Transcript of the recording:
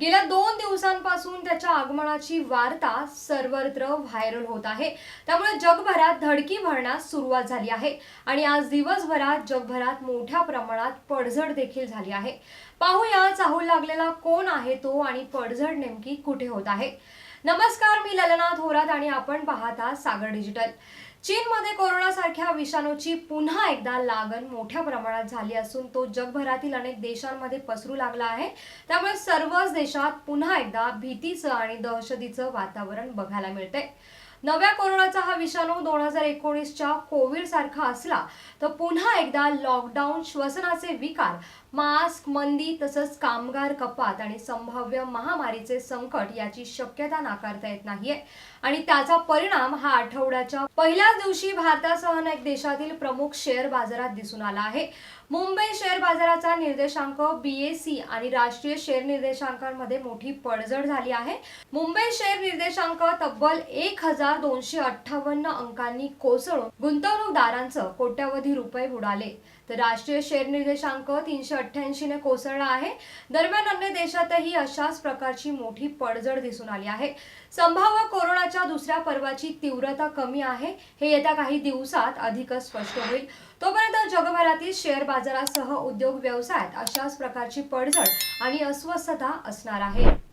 गेल्या दोन दिवसांपासून त्याच्या आगमनाची वार्ता सर्वत्र व्हायरल होत आहे. त्यामुळे जगभरात धडकी भरण्यास सुरुवात झाली आहे. आणि आज दिवसभरात जगभरात मोठ्या प्रमाणात पडझड देखील झाली आहे. पाहूया चाहूल लागलेला कोण आहे तो आणि पडझड नेमकी कुठे होत आहे. नमस्कार मी ललना थोरात आणि आपण पाहता सागर डिजिटल. चीनमध्ये कोरोनासारख्या विषाणूची पुन्हा एकदा लागण मोठ्या प्रमाणात झाली असून तो जगभरातील अनेक देशांमध्ये पसरू लागला आहे. त्यामुळे सर्वच देशात पुन्हा एकदा भीतीचं आणि दहशतीचं वातावरण बघायला मिळतंय. नव्या कोरोनाचा हा विषाणू दोन हजार एकोणीसच्या कोविड सारखा असला तर पुन्हा एकदा लॉकडाऊन श्वसनाचे विकार मास्क मंदी तसंच कामगार कपात आणि संभाव्य महामारीचे संकट याची शक्यता नाकारता येत नाहीये. आणि त्याचा परिणाम हा आठवड्याच्या पहिल्याच दिवशी भारतासह अनेक देशातील प्रमुख शेअर बाजारात दिसून आला आहे. मुंबई शेअर बाजाराचा निर्देशांक बीएससी आणि राष्ट्रीय शेअर निर्देशांकांमध्ये मोठी पडझड झाली आहे. मुंबई शेअर निर्देशांक तब्बल एक हजार दोनशे अठ्ठावन्न अंकांनी कोसळून गुंतवणूकदारांचं कोट्यवधी रुपये बुडाले. तर राष्ट्रीय शेअर निर्देशांक तीनशे अठ्ठ्याऐंशीने कोसळला आहे. दरम्यान अन्य देशातही अशाच प्रकारची मोठी पडझड दिसून आली आहे. संभाव्य कोरोनाच्या दुसऱ्या पर्वाची तीव्रता कमी आहे. हे येत्या काही दिवसात अधिकच स्पष्ट होईल. तोपर्यंत जगभरातील शेअर बाजारासह उद्योग व्यवसायात अशाच प्रकारची पडझड आणि अस्वस्थता असणार आहे.